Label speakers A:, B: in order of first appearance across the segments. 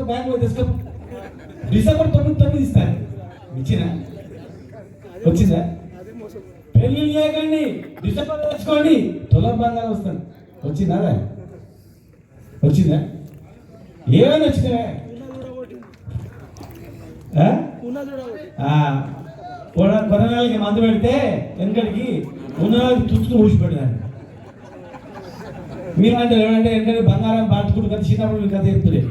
A: పోయి తెచ్చుకోపోతే బ్యాంక్ పోయి డిసెంబర్ తొమ్మిది తొమ్మిది ఇస్తారు. ఇచ్చిన? వచ్చిందా? పెళ్ళి లేకండి. డిసెంబర్ తెచ్చుకోండి. తొలర్ బంగారం వస్తాను వచ్చిందా వచ్చిందా? ఏమైనా వచ్చినా కొనగాలకి మందు పెడితే వెనకడికి ఉన్నవాళ్ళకి తుచ్చుకు ఊసిపెట్టాను మీరంటే ఎవరంటే వెనకడి బంగారం బాటుకుంటూ కదా చిన్నప్పుడు కథ చెప్తులే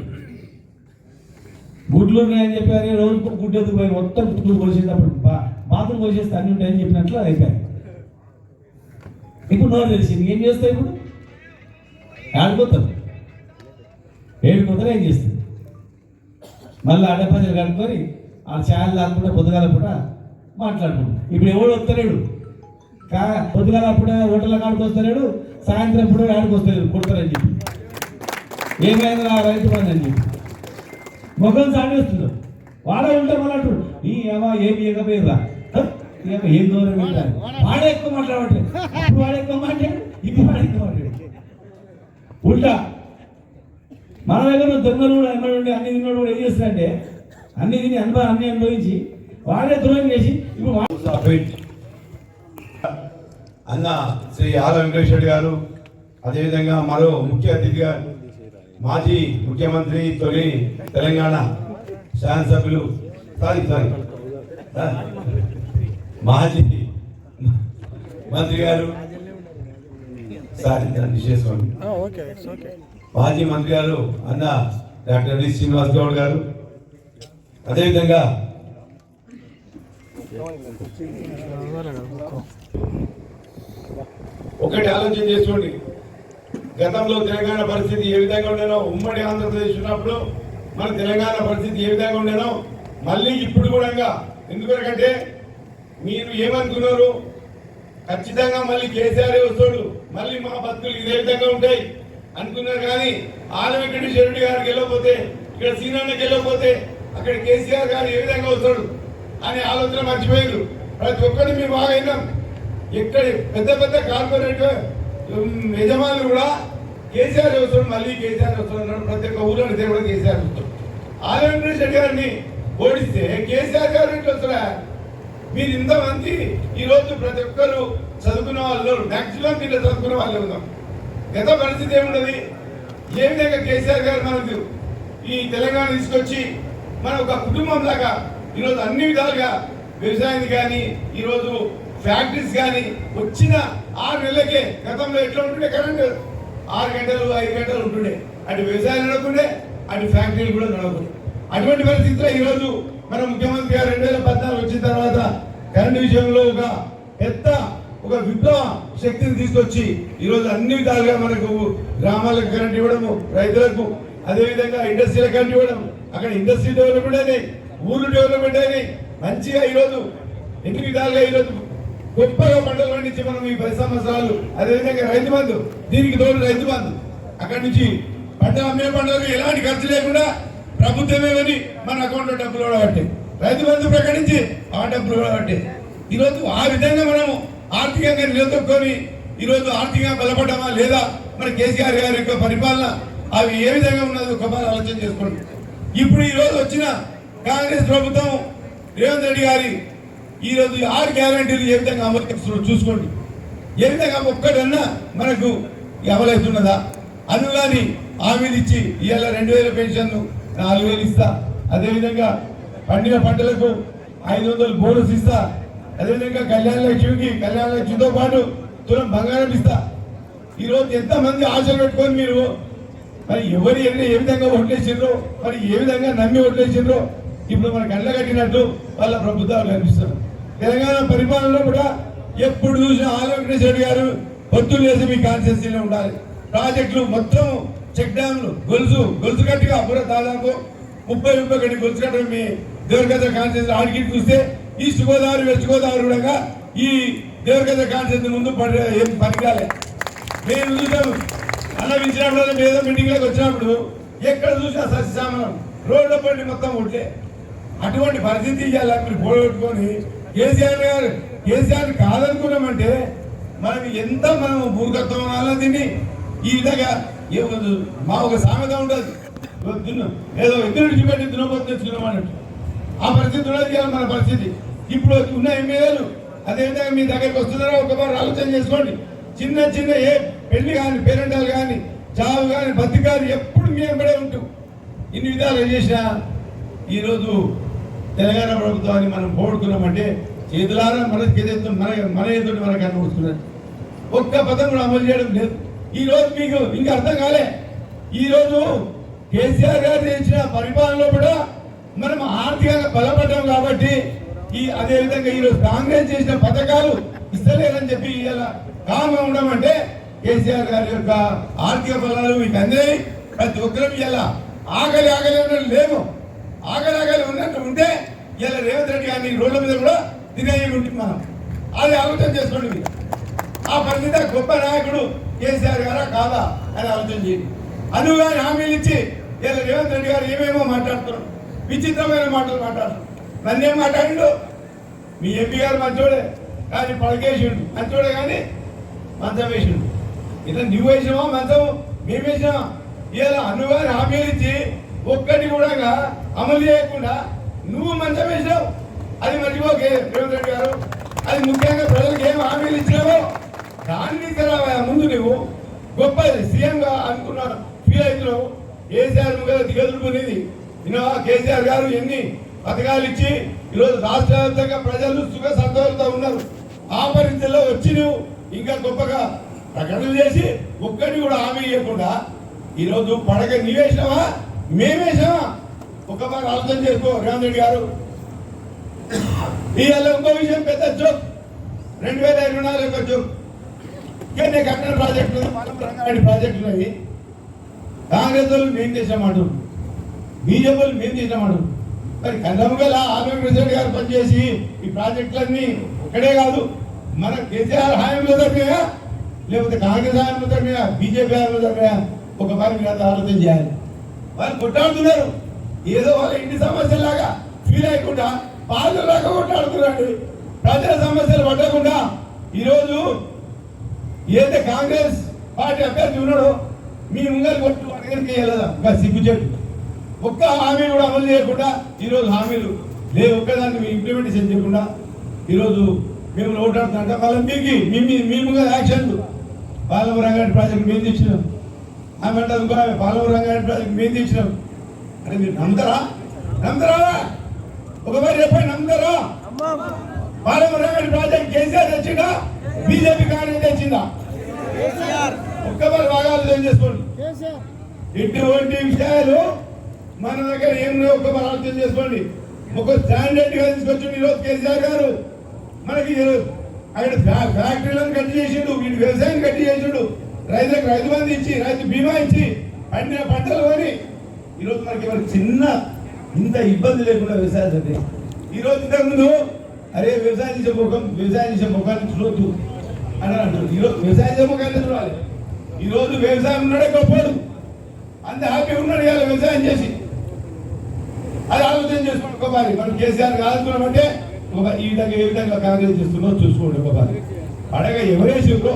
A: గుడ్లు ఉన్నాయని చెప్పారు రోజు గుడ్డు ఎదుగు పోయి మొత్తం గుడ్లు కోసేటప్పుడు బా బాత్రూమ్ కోసేస్తే అన్ని ఉంటాయని చెప్పినట్లు అయిపోయారు ఇప్పుడు నోరు తెలిసింది ఏం చేస్తావు ఇప్పుడు? ఆడిపోతాం ఏడిపోతారు ఏం చేస్తుంది మళ్ళీ అడపజలు కనుక్కొని ఆ ఛాయలు లేకుండా పొద్దుగాల పూట మాట్లాడుకుంటాం. ఇప్పుడు ఎవడు వస్తలేడు? కా పొద్దుగాల అప్పుడే హోటల్ కాడికి వస్తలేడు సాయంత్రం పూట ఆడికి వస్తలేడు కొడతారని చెప్పి. ఏమైంది ఆ రైతు బంధు అని చెప్పి. మొక్కలు సాగేస్తున్నాడు వాడే ఉంటే మళ్ళీ అంటాడు ఈ ఏమా ఏమి ఎగపోయిరా ఏం దూరం పెట్టారు వాడే ఎక్కువ మాట్లాడట్లేదు. ఇప్పుడు వాడే ఎక్కువ మాట్లాడు ఇప్పుడు వాడే ఎక్కువ మాట్లాడు. ఉల్టా. మన దగ్గర దొంగలు కూడా ఎన్నో ఉండి అన్ని తిన్నాడు కూడా ఏం చేస్తాడంటే అన్ని తిని అనుభవం అన్ని అనుభవించి వాడే దూరం చేసి ఇప్పుడు
B: అన్న శ్రీ ఆల వెంకటేశ్వర గారు అదేవిధంగా మరో ముఖ్య అతిథిగా మాజీ ముఖ్యమంత్రి తొలి తెలంగాణ శాసనసభ్యులు. Sorry sorry. మాజీ మంత్రి గారు. సారీ చేసుకోండి మాజీ మంత్రి గారు అన్న డాక్టర్ డి శ్రీనివాస్ గౌడ్ గారు. అదేవిధంగా ఒకటి ఆలోచన చేసుకోండి. గతంలో తెలంగాణ పరిస్థితి ఏ విధంగా ఉండేనో ఉమ్మడి ఆంధ్రప్రదేశ్ ఉన్నప్పుడు మన తెలంగాణ పరిస్థితి ఏ విధంగా ఉండేనో మళ్ళీ ఇప్పుడు కూడా ఎందుకంటే మీరు ఏమనుకున్నారు? ఖచ్చితంగా మళ్ళీ కేసీఆర్ వస్తాడు మళ్ళీ మా బతుకులు ఇదే విధంగా ఉంటాయి అనుకున్నారు కానీ ఆల వెంకటేశ్వర రెడ్డి గారికి గెలవకపోతే ఇక్కడ సీనన్న వెళ్ళకపోతే అక్కడ కేసీఆర్ గారు ఏ విధంగా వస్తాడు అనే ఆలోచన మర్చిపోయారు. ప్రతి ఒక్కరిని మేము బాగా ఎక్కడ పెద్ద పెద్ద కార్పొరేట్ యజమానులు కూడా కేసీఆర్ వస్తున్నాడు మళ్ళీ కేసీఆర్ వస్తున్నాడు ప్రతి ఒక్క ఊళ్ళో అడిగితే కూడా కేసీఆర్ వస్తాడు ఆల వెంకటేశ్వర గారిని ఓడిస్తే కేసీఆర్ గారు ఎట్లా వస్తున్నా మీరు ఇంతమంది ఈ రోజు ప్రతి ఒక్కరు చదువుకున్న వాళ్ళు మాక్సిమం మీరు చదువుకున్న వాళ్ళు ఉన్నాం. గత పరిస్థితి ఏమున్నది? ఏ విధంగా కేసీఆర్ గారు మనకు ఈ తెలంగాణ తీసుకొచ్చి మన ఒక కుటుంబం లాగా ఈరోజు అన్ని విధాలుగా వ్యవసాయానికి కానీ ఈరోజు ఫ్యాక్టరీస్ కానీ వచ్చిన ఆరు నెలలకే గతంలో ఎట్లా ఉంటుండే కరెంటు? ఆరు గంటలు ఐదు గంటలు ఉంటుండే. అటు వ్యవసాయం నడకుండే అటు ఫ్యాక్టరీలు కూడా నడకుండే అటువంటి పరిస్థితిలో ఈరోజు మన ముఖ్యమంత్రి గారు రెండు వేల పద్నాలుగు వచ్చిన తర్వాత కరెంటు విషయంలో ఒక పెద్ద ఒక విప్లవ శక్తిని తీసుకొచ్చి ఈరోజు అన్ని విధాలుగా మనకు గ్రామాలకు కరెంట్ ఇవ్వడము రైతులకు అదేవిధంగా ఇండస్ట్రీల కరెంట్ ఇవ్వడం అక్కడ ఇండస్ట్రీ డెవలప్మెంట్ అని ఊరు డెవలప్మెంట్ అని మంచిగా ఈరోజు ఎన్ని విధాలుగా ఈరోజు గొప్పగా మండలం నుంచి మనం ఈ పది సంవత్సరాలు అదేవిధంగా రైతు బంధు దీనికి తోడు రైతు బంధు. అక్కడి నుంచి పంట అమ్మే పంటలకు ఎలాంటి ఖర్చు లేకుండా ప్రభుత్వమే అని మన అకౌంట్లో డబ్బులు కూడా పట్టాయి రైతు బంధు ప్రకటించి ఆ డబ్బులు కూడా పట్టాయి ఈరోజు ఆ విధంగా మనము ఆర్థికంగా నిలదొక్కొని ఈరోజు ఆర్థికంగా బలపడమా లేదా మన కేసీఆర్ గారి యొక్క పరిపాలన అవి ఏ విధంగా ఉన్నది ఒకసారి ఆలోచన చేసుకోండి. ఇప్పుడు ఈరోజు వచ్చిన కాంగ్రెస్ ప్రభుత్వం రేవంత్ రెడ్డి గారి ఈరోజు ఆరు గ్యారంటీలు ఏ విధంగా అమలు చేస్తున్నారో చూసుకోండి. ఏ విధంగా ఒక్కటన్నా మనకు అమలవుతున్నదా అది కానీ హామీలు ఇచ్చి ఇవాళ రెండు వేల పెన్షన్లు నాలుగు వేలు ఇస్తా. అదేవిధంగా పండిన పంటలకు ఐదు వందలు బోనస్ ఇస్తా. అదేవిధంగా కళ్యాణ లక్ష్మికి కళ్యాణ లక్ష్మితో పాటు తులం బంగారం ఇస్తా. ఈరోజు ఎంతమంది ఆశలు పెట్టుకొని మీరు మరి ఎవరు ఎన్ని ఏ విధంగా ఓట్లేసిండ్రో మరి ఏ విధంగా నమ్మి ఓట్లేసిండ్రో ఇప్పుడు మన కళ్ళ కట్టినట్టు వాళ్ళ ప్రభుత్వాలు కనిపిస్తారు తెలంగాణ పరిపాలనలో కూడా ఎప్పుడు చూసినా ఆల రెడ్డి గారు పొత్తులు వేసి మీ కాన్స్టిట్యూన్సీలో ఉండాలి. ప్రాజెక్టులు మొత్తం చెక్ డ్యామ్లు గొలుసు గొలుసు కట్టుగా అప్పుడు దాదాపు ముప్పై ముప్పై ఒకటి గొలుసు కట్ట మీ దేవరగద్ద కాన్స్టిట్యూన్సీ ఆడికి చూస్తే ఈస్ట్ గోదావరి వెస్ట్ గోదావరి కూడా ఈ దేవరగద్ద కాన్స్టిట్యూన్సీ ముందు పడి ఏం పనికాలే నేను చూసాను అన్నవించినప్పుడు ఏదో మీటింగ్లోకి వచ్చినప్పుడు ఎక్కడ చూసినా సస్యశామనం రోడ్ల పడి మొత్తం ఉంటే అటువంటి పరిస్థితి ఇవ్వాలి మీరు పోగొట్టుకొని కేసీఆర్ గారు కేసీఆర్ కాదనుకున్నామంటే మనం ఎంత మనం మూర్ఖత్వం అనాలా దీన్ని ఈ విధంగా ఏమో మా ఒక సామెత ఉండదు. ఏదో ఇద్దరు విడిచిపెట్టి దున్నపోతు తెచ్చుకున్నాం అన్నట్టు. ఆ పరిస్థితి ఉండదు కదా మన పరిస్థితి. ఇప్పుడు ఉన్న ఎమ్మెల్యేలు అదేవిధంగా మీ దగ్గరికి వస్తున్నారో? ఒకసారి ఆలోచన చేసుకోండి. చిన్న చిన్న ఏ పెళ్ళి కానీ పేరెంటాలు కానీ చావు కానీ బతికాలు కానీ ఎప్పుడు మీ వెంబడే ఉంటాం. ఇన్ని విధాలు చేసినా ఈరోజు తెలంగాణ ప్రభుత్వాన్ని మనం పోగొట్టుకున్నామంటే చేతులారా మన చేతులతో మన మన ఎదుటి మనకు అనుకుంటున్నారు ఒక్క పదం కూడా అమలు చేయడం లేదు. ఈ రోజు మీకు ఇంకా అర్థం కాలే. ఈ రోజు కేసీఆర్ గారు చేసిన పరిపాలనలో కూడా మనం ఆర్థికంగా బలపడ్డాం కాబట్టి ఈ అదే విధంగా ఈ రోజు కాంగ్రెస్ చేసిన పథకాలు ఇస్తలేదని చెప్పి ఇలా కామ్గా ఉండమంటే కేసీఆర్ గారి యొక్క ఆర్థిక బలాలు మీకు అందినాయి. ప్రతి ఒక్కరం ఇలా ఆకలి ఆకలి ఉన్నట్టు లేము ఆగలాగలు ఉన్నట్టు ఉంటే ఇలా రేవంత్ రెడ్డి గారిని రోడ్ల మీద కూడా తినేయి ఉంటుంది మనం అది ఆలోచన చేసుకోండి మీరు. ఆ పరిమిత గొప్ప నాయకుడు కేసీఆర్ గారా కాదా అని ఆలోచన చేయండి. అనువుగా హామీలు ఇచ్చి ఇలా రేవంత్ రెడ్డి గారు ఏమేమో మాట్లాడుతున్నారు. విచిత్రమైన మాటలు మాట్లాడుతున్నారు. నన్నేం మాట్లాడిండు? మీ ఎంపీ గారు మంచోడే. కానీ పడకేసిండు. మంచోడే కానీ మంచం వేసిండు. ఇట్లా నువ్వు వేసినావా మంచం? మేము వేసినావా ఇలా అనువుగా హామీలు ఇచ్చి ఒక్కటి కూడా అమలు చేయకుండా నువ్వు మంచం వేసినావు. అది మర్చిపోకే రేవంత్ రెడ్డి గారు. అది ముఖ్యంగా ప్రజలకు ఏం హామీలు ఇచ్చినావో దాన్ని తీసుకురావా. ముందు నువ్వు గొప్ప సీఎంగా అనుకున్నాను. ఫీల్ అవుతున్నావు కేసీఆర్ ముగ్గురు దిగదుడుకునేది వినవా? కేసీఆర్ గారు ఎన్ని పథకాలు ఇచ్చి ఈరోజు రాష్ట్ర వ్యాప్తంగా ప్రజలు సుఖ సంతోషంతో ఉన్నారు. ఆ పరిస్థితుల్లో వచ్చి నువ్వు ఇంకా గొప్పగా ప్రకటనలు చేసి ఒక్కటి కూడా హామీ ఇవ్వకుండా ఈరోజు పడక నీవేసినావా? మేమేసా ఒక బాగా ఆలోచన చేసుకో రేవంత్ రెడ్డి గారు. ఇవాళ ఇంకో విషయం పెద్ద జోక్ రెండు వేల ఇరవై నాలుగు యొక్క జోక్ కానీ కట్టిన ప్రాజెక్టులు మనం రంగారెడ్డి ప్రాజెక్టులు అవి కాంగ్రెస్ వాళ్ళు మేము చేసామంటు బీజేపీ వాళ్ళు మేము చేసామంటు మరి కన్నమ్మగల ఆమె ప్రెసిడెంట్ గారు పనిచేసి ఈ ప్రాజెక్టులన్నీ ఒక్కడే కాదు మన కేసీఆర్ హామీలో జరిగాయా లేకపోతే కాంగ్రెస్ హామీలో జరిగాయా బీజేపీ హామీలో జరిగాయా ఒక మరి మీరు ఆలోచన చేయాలి. వాళ్ళు కొట్టాడుతున్నారు ఏదో వాళ్ళ ఇంటి సమస్యలాగా ఫీల్ అయ్యకుండా పాలరు లాగా కొట్టాడుతున్నాడు ప్రజల సమస్యలు పట్టకుండా ఈరోజు ఏదైతే కాంగ్రెస్ పార్టీ అభ్యర్థి ఉన్నాడో మీ ముంగలు కొట్టు అడిగితే వెళ్ళదా. ఇంకా సిగ్గుచెట్టు ఒక్క హామీ కూడా అమలు చేయకుండా ఈరోజు హామీలు లేదు ఒక్కదాన్ని మీ ఇంప్లిమెంటేషన్ చేయకుండా ఈరోజు మేము ఓటాడుతుంటే మళ్ళీ మీకు మీ మీ- మీ యాక్షన్లు. పాలమూరు రంగారెడ్డి ప్రాజెక్ట్ మేము తెచ్చినాం. ఆమె అంటారు ఇంకో ఆమె పాలమూరు రంగారెడ్డి ప్రాజెక్ట్ మేము తెచ్చినాం. అంటే మీరు నమ్ముతారా? నమ్ముతారా? ఒకవేళ చెప్పండి నమ్ముతారా? పాలమూరు రంగారెడ్డి ప్రాజెక్ట్ కేసీఆర్ తెచ్చిందా? బీజేపీ కాంగ్రెస్ తెచ్చిందా? ఒక్కసారి బాగా ఆలోచన చేసుకోండి. ఇటువంటి విషయాలు మన దగ్గర ఏం లేవు ఒక్కసారి ఆలోచన చేసుకోండి. ఒక స్టాండర్డ్గా తీసుకొచ్చిండు ఈరోజు కేసీఆర్ గారు. మనకి ఫ్యా- ఫ్యాక్టరీలను కట్టి చేసిండు వీటి వ్యవసాయం కట్టి చేసిండు. రైతులకు రైతు బంధు ఇచ్చి రైతు బీమా ఇచ్చి పండిన పంటలు కొని ఈరోజు మనకి మరి చిన్న ఇంత ఇబ్బంది లేకుండా వ్యవసాయం చేస్తే ఈరోజు ఇంతకుముందు అరే వ్యవసాయం చేసే ముఖం వ్యవసాయం చేసే ముఖాన్ని చూడొద్దు అని అంటారు ఈరోజు వ్యవసాయం చేసే ముఖాన్ని చూడాలి. ఈరోజు వ్యవసాయం ఉన్నాడే గొప్పడు అంత హ్యాపీ ఉన్నాడు ఇవాళ వ్యవసాయం చేసి. అది ఆలోచన చేసుకోండి ఒకసారి మనం కేసీఆర్ కాదుకున్నామంటే ఒక ఈ విధంగా ఏ విధంగా కాంగ్రెస్ చేస్తుందో చూసుకోండి ఒకసారి అడగ ఎవరేసిందో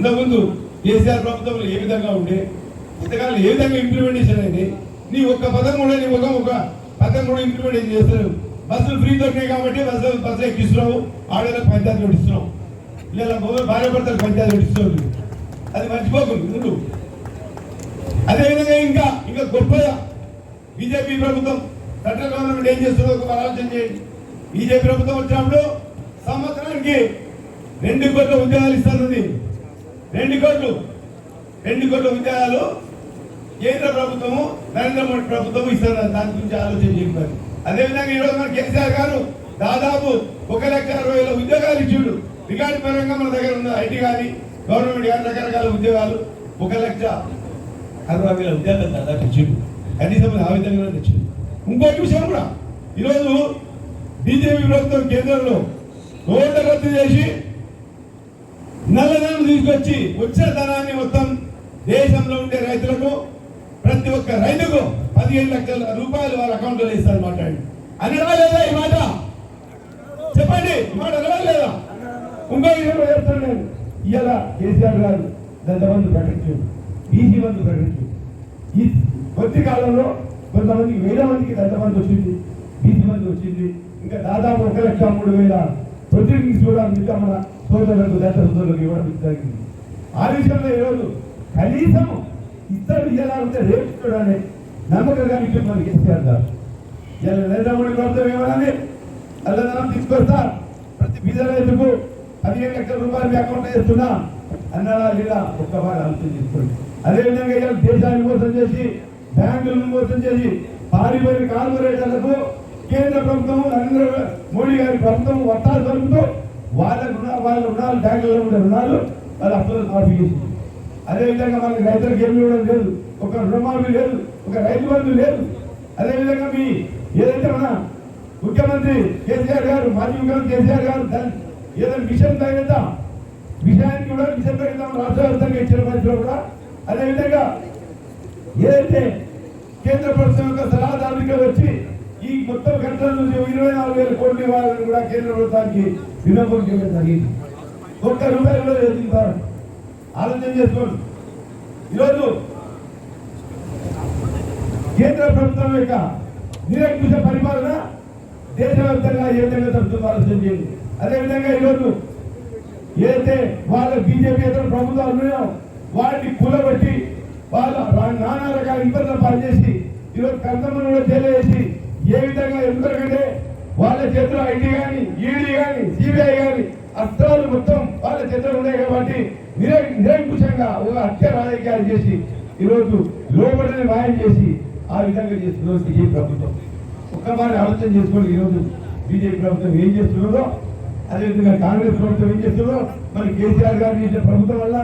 B: ఇంతకుముందు కేసీఆర్ ప్రభుత్వంలో ఏ విధంగా ఉండే ఇంతకాలం ఏ విధంగా ఇంప్లిమెంటేషన్ అయింది నీ ఒక్క పథకం కూడా నీ ఒక ఒక పదం కూడా ఇంప్లిమెంటేషన్ చేస్తారు బస్సులు ఫ్రీ దొరికాయి కాబట్టి బస్సులు బస్సులు ఎక్కిస్తున్నావు ఆడవాళ్ళకి పంచాయతీ పెట్టిస్తున్నావు లేదా భార్య భర్తలకు పంచాయతీ పెట్టిస్తున్నావు అది మర్చిపోకుండా ముందు అదేవిధంగా ఇంకా ఇంకా గొప్పగా బీజేపీ ప్రభుత్వం సెంట్రల్ గవర్నమెంట్ ఏం చేస్తుందో ఒక ఆలోచన చేయండి. బీజేపీ ప్రభుత్వం వచ్చినప్పుడు సంవత్సరానికి రెండు కోట్ల ఉద్యోగాలు ఇస్తుంది రెండు కోట్లు. రెండు కోట్ల విద్యాలయాలు కేంద్ర ప్రభుత్వము నరేంద్ర మోడీ ప్రభుత్వం ఇస్తున్నారు దాని గురించి ఆలోచన చెప్పారు అదేవిధంగా ఈరోజు మన కేసీఆర్ గారు దాదాపు ఒక లక్ష అరవై వేల ఉద్యోగాలు ఇచ్చిండు. రికార్డు పరంగా మన దగ్గర ఉన్న ఐటీ కానీ గవర్నమెంట్ కానీ రకరకాల ఉద్యోగాలు ఒక లక్ష అరవై వేల ఉద్యోగాలు దాదాపు ఇచ్చిండు. కనీసం ఆ విధంగా ఇచ్చిండు ఇంకోటి విషయం కూడా. ఈరోజు బీజేపీ ప్రభుత్వం కేంద్రంలో ఓటర్ రద్దు చేసి నల్లధనం తీసుకొచ్చి వచ్చిన ధనాన్ని మొత్తం దేశంలో ఉండే రైతులకు ప్రతి ఒక్క రైతుకు పదిహేను లక్షల రూపాయలు వాళ్ళ అకౌంట్లో వేస్తారు మాట్లాడి అనడా లేదా ఈ మాట? చెప్పండి ఈ మాట రాలేదా ఇంకో విషయం చెప్తాను నేను. ఇవాళ కేసీఆర్ గారు దంతమంది బంధు ప్రకటించారు బీసీ మంది ప్రకటించారు. ఈ కొద్ది కాలంలో కొంతమందికి వేల మందికి దంతమంది వచ్చింది బీసీ మంది వచ్చింది. ఇంకా దాదాపు ఒక లక్ష మూడు వేల ప్రొసీడింగ్స్ కూడా మిగతా మన సోదరులకు దళిత సోదరులకు ఇవ్వడం జరిగింది. ఆ విషయంలో ఈరోజు కనీసము ఇద్దరు ఇలా ఉంటే రేపు చూడాలి. నమ్మకంగా విషయం మనకి కేసీఆర్ గారు. ఇలా నరేంద్ర మోడీ ప్రభుత్వం ఏమనాలి? అల్లదనం తీసుకొస్తా. ప్రతి బీద రైతుకు పదిహేను లక్షల రూపాయలు మీ అకౌంట్ వేస్తున్నా. అన్నాడా లేదా? ఒక్క మాట ఆలోచన చేసుకోండి. అదేవిధంగా ఇలా దేశాన్ని మోసం చేసి బ్యాంకులను మోసం చేసి పారిపోయిన కార్పొరేటర్లకు కేంద్ర ప్రభుత్వం నరేంద్ర మోడీ గారి ప్రభుత్వం వట్టాలు జరుగుతూ వాళ్ళ రుణ వాళ్ళ రుణాలు బ్యాంకుల్లో ఉండే రుణాలు వాళ్ళ అప్పులు మాఫీ చేసింది. అదేవిధంగా మనకి రైతులకు ఏమి ఇవ్వడం లేదు. ఒక రుణమాఫీ లేదు. ఒక రైతు బంధు లేదు. అదేవిధంగా మీ ఏదైతే మన ముఖ్యమంత్రి కేసీఆర్ గారు మాజీ ముఖ్యమంత్రి కేసీఆర్ గారు ఏదైనా మిషన్ తగినంత విషయానికి కూడా మిషన్ తగినంత రాష్ట్ర వ్యాప్తంగా ఇచ్చిన పరిస్థితులు కూడా అదేవిధంగా ఏదైతే కేంద్ర ప్రభుత్వం యొక్క సలహాదారునిగా వచ్చి ఈ మొత్తం ఖర్చులను ఇరవై నాలుగు వేల కోట్లు ఇవ్వాలని కూడా కేంద్ర ప్రభుత్వానికి విన్నపం చేయడం జరిగింది ఒక్క రూపాయలు కూడా ఎదుగుతారు. ఆలోచన చేసుకోండి. ఈరోజు కేంద్ర ప్రభుత్వం యొక్క నిరంకుశ పరిపాలన దేశవ్యాప్తంగా ఏ విధంగా జరుగుతుందో ఆలోచన చేయండి. అదేవిధంగా ఈరోజు ఏదైతే వాళ్ళ బీజేపీ ఇతర ప్రభుత్వాలు ఉన్నాయో వాటిని కూలబట్టి వాళ్ళ నానా రకాల ఇబ్బందులు పనిచేసి ఈరోజు కర్తమ్మను కూడా తెలియజేసి ఏ విధంగా ఎందుకంటే వాళ్ళ చేతిలో ఐటీ కానీ ఈడీ కానీ సిబిఐ కానీ అస్త్రాలు మొత్తం వాళ్ళ చేతిలో ఉన్నాయి కాబట్టి నిర నిరంకుశంగా ఒక హత్య రాజకీయాలు చేసి ఈరోజు లోబడిని మాయం చేసి ఆ విధంగా చేస్తున్నారు బీజేపీ ప్రభుత్వం. ఒక్కసారి ఆలోచన చేసుకోండి ఈరోజు బీజేపీ ప్రభుత్వం ఏం చేస్తున్నదో అదేవిధంగా కాంగ్రెస్ ప్రభుత్వం ఏం చేస్తుందో మరి కేసీఆర్ గారు చేసిన ప్రభుత్వం వల్ల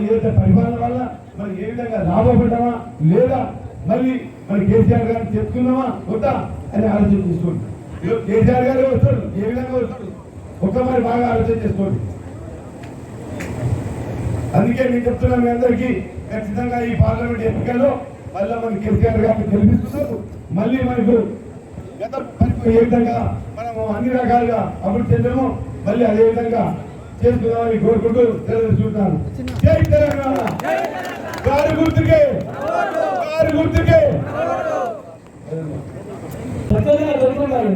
B: ఏదైతే పరిపాలన వల్ల మరి ఏ విధంగా లాభపడ్డామా లేదా మళ్ళీ మరి కేసీఆర్ గారిని చెప్తున్నామా వద్దా అని ఆలోచన చేసుకోండి కేసీఆర్ గారు వస్తాడు ఏ విధంగా వస్తాడు ఒక్క మరి బాగా ఆలోచన చేసుకోండి. అందుకే నేను చెప్తున్నా మీ అందరికీ ఖచ్చితంగా ఈ పార్లమెంట్ ఎన్నికల్లో మళ్ళీ మన కేసీఆర్ గారిని గెలిపిస్తున్నారు. మళ్ళీ మనకు గత పరిపాలన ఏ విధంగా మనము అన్ని రకాలుగా అభివృద్ధి చెందడము మళ్ళీ అదే విధంగా చేసుకుందామని కోరుకుంటూ తెలియజేస్తున్నాను జై తెలంగాణ! గారి గుర్తుకే!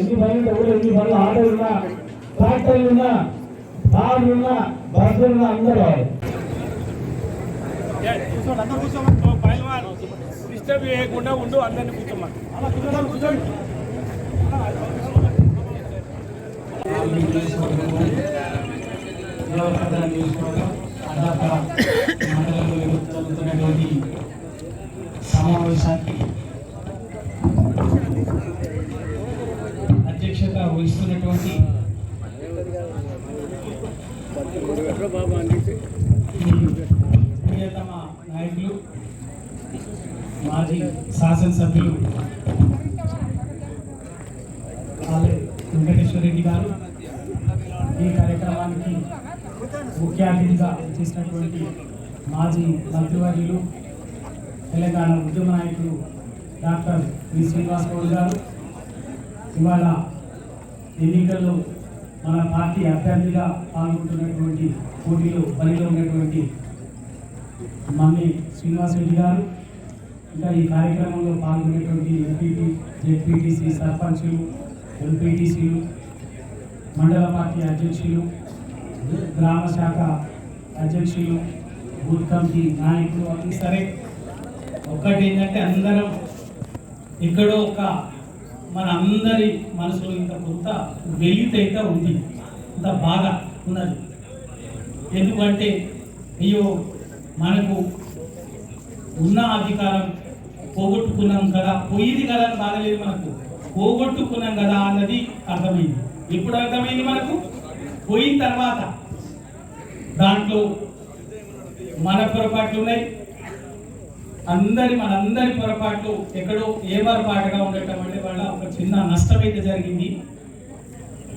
A: ఈ బండ్లు ఎవరు ఈ బండ్లు ఆటోలు ఉన్నా ట్రాక్టర్లు ఉన్నా కార్లు ఉన్నా బస్సులు ఉన్నా అందరూ రావాలి
C: డిస్టర్బ్ చేయకుండా ఉండు అందరిని కూర్చోమని
D: సమావేశానికి వహిస్తున్నటువంటి ఈ ప్రియతమ నాయకులు మాజీ శాసనసభ్యులు ఆలే వెంకటేశ్వర రెడ్డి గారు. ఈ కార్యక్రమానికి ముఖ్య అతిథిగా చేసినటువంటి మాజీ మంత్రివర్యులు తెలంగాణ ఉద్యమ నాయకులు డాక్టర్ వి శ్రీనివాస్ గౌడ్ గారు. ఇవాళ ఎన్నికల్లో మన పార్టీ అభ్యర్థిగా పాల్గొంటున్నటువంటి పోటీలో బరిలో ఉన్నటువంటి మమ్మీ శ్రీనివాస్ రెడ్డి గారు ఇంకా ఈ కార్యక్రమంలో పాల్గొనేటువంటి ఎంపీటీ జెడ్పీటీసీ సర్పంచులు ఎంపీటీసీలు మండల పార్టీ అధ్యక్షులు గ్రామ శాఖ అధ్యక్షులు బూత్ కమిటీ నాయకులు అన్నీ సరే. ఒక్కటి ఏంటంటే అందరం ఎక్కడో ఒక మన అందరి మనసులో ఇంత కొంత వెలితైతే ఉంది ఇంత బాధ ఉన్నది. ఎందుకంటే అయ్యో మనకు ఉన్న అధికారం పోగొట్టుకున్నాం కదా పోయింది కదా అని బాధలేదు మనకు. పోగొట్టుకున్నాం కదా అన్నది అర్థమైంది. ఎప్పుడు అర్థమైంది మనకు? పోయిన తర్వాత. దాంట్లో మన పొరపాట్లు ఉన్నాయి అందరి మనందరి పొరపాట్లు ఎక్కడో ఏమరపాటుగా ఉండటం అంటే వల్ల ఒక చిన్న నష్టం అయితే జరిగింది.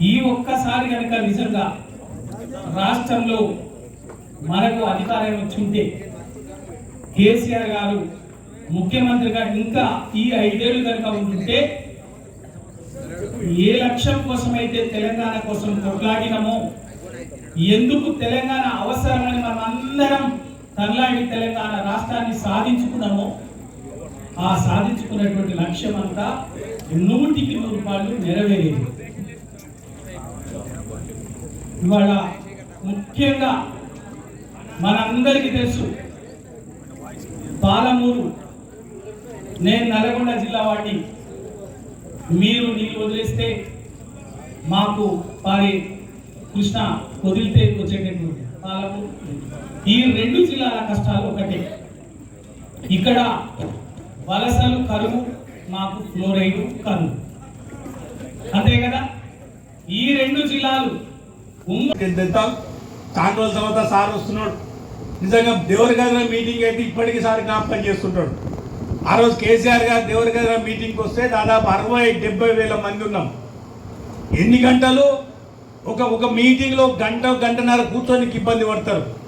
D: ఈ ఒక్కసారి కనుక నిజంగా రాష్ట్రంలో మనకు అధికారం వచ్చి ఉంటే కేసీఆర్ గారు ముఖ్యమంత్రిగా ఇంకా ఈ ఐదేళ్ళు కనుక ఉంటుంటే ఏ లక్ష్యం కోసమైతే తెలంగాణ కోసం కొట్లాడినమో ఎందుకు తెలంగాణ అవసరమని మనం అందరం తనలాడి తెలంగాణ రాష్ట్రాన్ని సాధించుకున్నామో. ఆ సాధించుకున్నటువంటి లక్ష్యం అంతా నూటికి నూరు రూపాయలు నెరవేరేది. ఇవాళ ముఖ్యంగా మనందరికీ తెలుసు పాలమూరు నేను నల్గొండ జిల్లా వాడిని. మీరు నీళ్ళు వదిలేస్తే మాకు వారి కృష్ణ వదిలితే వచ్చేటటువంటి పాలమూరు. ఈ రెండు జిల్లాల కష్టాలు ఒకటే. ఇక్కడ వలసలు కరువు మాకు ఫ్లోరైడ్ కరువు. అంతే కదా? ఈ రెండు జిల్లాలు ఉమ్మడి
E: చాలా రోజుల తర్వాత సార్ వస్తున్నాడు. నిజంగా దేవరి గదిలో మీటింగ్ అయితే ఇప్పటికీ సార్ జ్ఞాపకం చేస్తుంటాడు. ఆ రోజు కేసీఆర్ గారు దేవరి గదిలో మీటింగ్కి వస్తే దాదాపు అరవై డెబ్బై వేల మంది ఉన్నాం. ఎన్ని గంటలు? ఒక ఒక మీటింగ్లో గంట గంటన్నర కూర్చొనికి ఇబ్బంది పడతారు.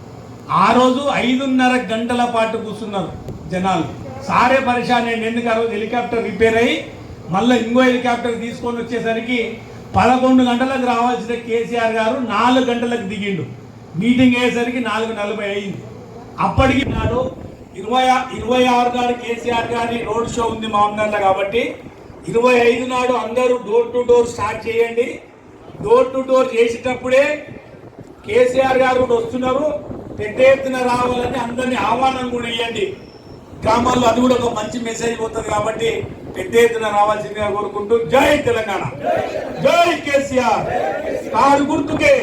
E: ఆ రోజు ఐదున్నర గంటల పాటు కూర్చున్నారు జనాలు. సారే పరిశాన్ నేను ఎందుకు ఆ రోజు హెలికాప్టర్ రిపేర్ అయ్యి మళ్ళీ ఇంకో హెలికాప్టర్ తీసుకొని వచ్చేసరికి పదకొండు గంటలకు రావాల్సిన కేసీఆర్ గారు నాలుగు గంటలకు దిగిండు. మీటింగ్ అయ్యేసరికి నాలుగు నలభై అయింది. అప్పటికి నాడు ఇరవై ఇరవై ఆరు నాడు కేసీఆర్ గారి రోడ్ షో ఉంది మామూలు కాబట్టి ఇరవై ఐదు నాడు అందరూ డోర్ టు డోర్ స్టార్ట్ చేయండి. డోర్ టు డోర్ చేసేటప్పుడే కేసీఆర్ గారు కూడా వస్తున్నారు. పెద్ద ఎత్తున రావాలని అందరినీ ఆహ్వానం కూడా ఇవ్వండి గ్రామాల్లో అది కూడా ఒక మంచి మెసేజ్ పోతుంది కాబట్టి పెద్ద ఎత్తున రావాల్సిందిగా కోరుకుంటూ జై తెలంగాణ. జై కేసీఆర్. కారు గుర్తుకే.